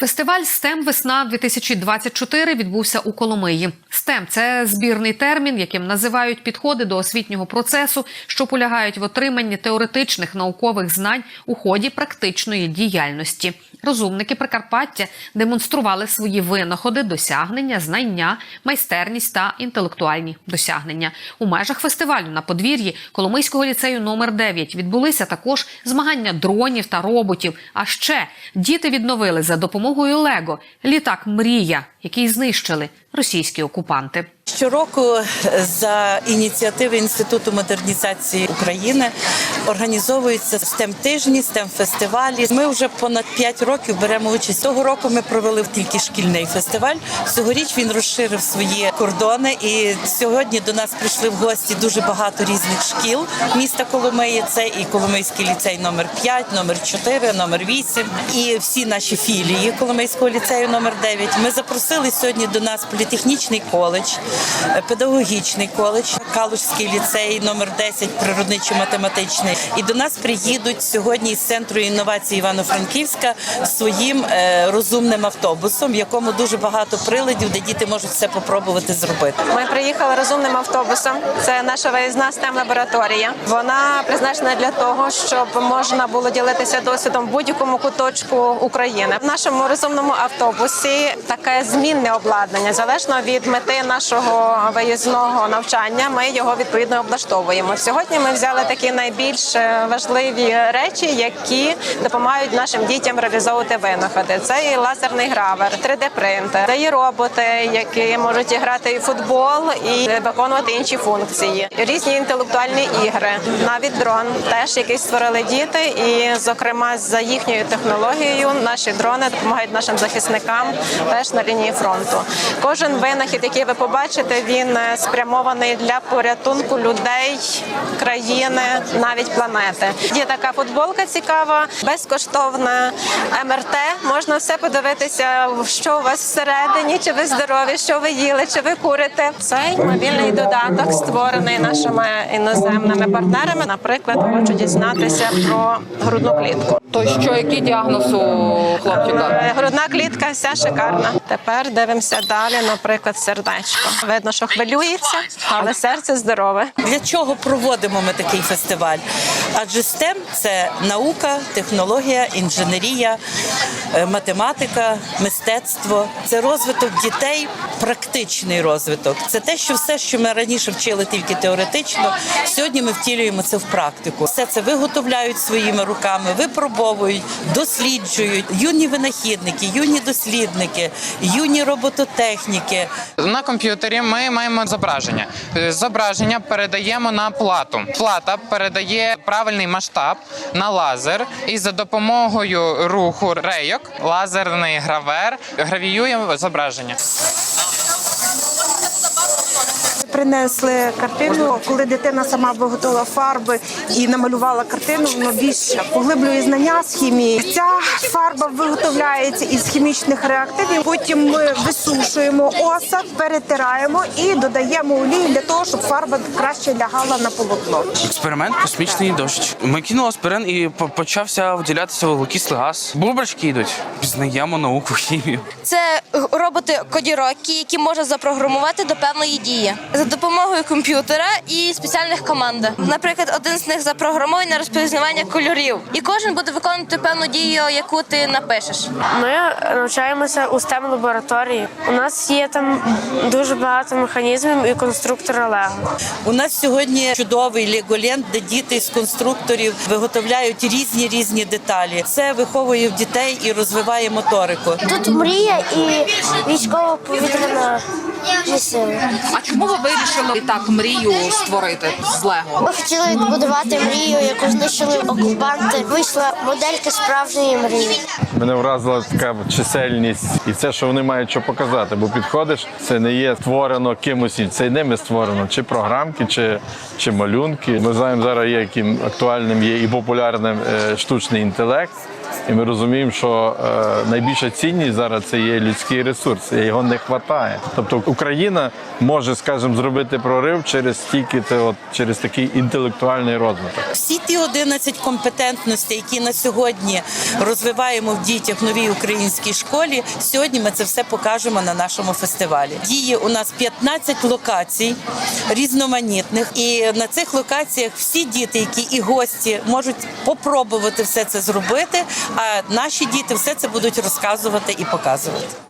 Фестиваль STEM Весна 2024 відбувся у Коломиї. STEM – це збірний термін, яким називають підходи до освітнього процесу, що полягають в отриманні теоретичних наукових знань у ході практичної діяльності. Розумники Прикарпаття демонстрували свої винаходи, досягнення, знання, майстерність та інтелектуальні досягнення. У межах фестивалю на подвір'ї Коломийського ліцею номер 9 відбулися також змагання дронів та роботів. А ще діти відновили за допомогою Лего літак Мрія, який знищили російські окупанти. Щороку за ініціативи Інституту модернізації України організовуються stem тижні stem фестивалі. Ми вже понад 5 років беремо участь. Цього року ми провели тільки шкільний фестиваль. Цьогоріч він розширив свої кордони. І сьогодні до нас прийшли в гості дуже багато різних шкіл міста Коломиї. Це і Коломийський ліцей номер 5, номер 4, номер 8 і всі наші філії Коломийського ліцею номер 9. Ми запросили сьогодні до нас політехнічний коледж, е, педагогічний коледж, Калужський ліцей номер 10, природничо-математичний. І до нас приїдуть сьогодні із центру інновацій Івано-Франківська своїм е, розумним автобусом, в якому дуже багато приладів, де діти можуть все попробувати зробити. Ми приїхали розумним автобусом. Це наша виїзна stem лабораторія. Вона призначена для того, щоб можна було ділитися досвідом в будь-якому куточку України. В нашому розумному автобусі таке змінне обладнання залежно від мети нашого виїзного навчання. Ми його відповідно облаштовуємо. Сьогодні ми взяли такі найбільш е, важливі речі, які допомагають нашим дітям реалізовувати винаходи. Це і лазерний гравер, 3D-принтер, це і роботи, які можуть грати і футбол і виконувати інші функції. Різні інтелектуальні ігри, навіть дрон, теж який створили діти, і зокрема за їхньою технологією наші дрони допомагають нашим захисникам теж на лінії фронту. Кожен винахід, який ви побачите, він е, спрямований для порятунку людей, країни, навіть планети. Є така футболка цікава, безкоштовна МРТ. Можна все подивитися, що у вас всередині, чи ви здорові, що ви їли, чи ви курите. Цей мобільний додаток створений нашими іноземними партнерами. Наприклад, хочу дізнатися про грудну клітку. То що, який діагноз у хлопчика? Е, Грудна клітка вся шикарна. Тепер дивимося далі, наприклад, сердечко. Видно, що хвилюється, але серце здорове. Для чого проводимо ми такий фестиваль? Адже STEM – це наука, технологія, інженерія, е, математика, мистецтво. Це розвиток дітей, практичний розвиток. Це те, що все, що ми раніше вчили тільки теоретично, сьогодні ми втілюємо це в практику. Все це виготовляють своїми руками, випробовують, досліджують. Юні винахідники, юні дослідники, юні робототехніки. На комп'ютері ми маємо зображення. Е, Зображення передаємо на плату. Плата передає правильний масштаб на лазер, і за допомогою руху рейок лазерний гравер гравіює зображення. Принесли картину, коли дитина сама виготовила фарби і намалювала картину, воно більше поглиблює знання з хімії. Ця фарба виготовляється із хімічних реактивів. Потім ми висушуємо осад, перетираємо і додаємо олію для того, щоб фарба краще лягала на полотно. Експеримент космічний дощ. Ми кинули аспирин і почався виділятися вуглекислий газ. Бубочки йдуть. Пізнаємо науку, хімію. Це роботи кодірокі, які можна запрограмувати до певної дії за допомогою комп'ютера і спеціальних команд. Наприклад, один з них запрограмований на розпізнавання кольорів, і кожен буде виконувати певну дію, яку ти напишеш. Ми навчаємося у stem лабораторії. У нас є там дуже багато механізмів і конструктора Лего. У нас сьогодні чудовий леголенд, де діти з конструкторів виготовляють різні різні деталі. Це виховує в дітей і розвиває моторику. Тут мрія і військова повітряна сили. А чому ви вирішили так мрію створити з Лего? Ми хотіли відбудувати мрію, яку знищили окупанти. Вийшла моделька справжньої мрії. Мене вразила така чисельність і це, що вони мають що показати. Бо підходиш, це не є створено кимось, це ними створено, чи програмки, чи, чи малюнки. Ми знаємо зараз, є яким актуальним є і популярним е, штучний інтелект. І ми розуміємо, що е, найбільша цінність зараз це є людський ресурс, і його не вистачає. Тобто Україна може, скажімо, зробити прорив через тільки те, от, через такий інтелектуальний розвиток. Всі ті 11 компетентностей, які на сьогодні розвиваємо в дітях в новій українській школі. Сьогодні ми це все покажемо на нашому фестивалі. Діє у нас 15 локацій різноманітних, і на цих локаціях всі діти, які і гості, можуть попробувати все це зробити. А наші діти все це будуть розказувати і показувати.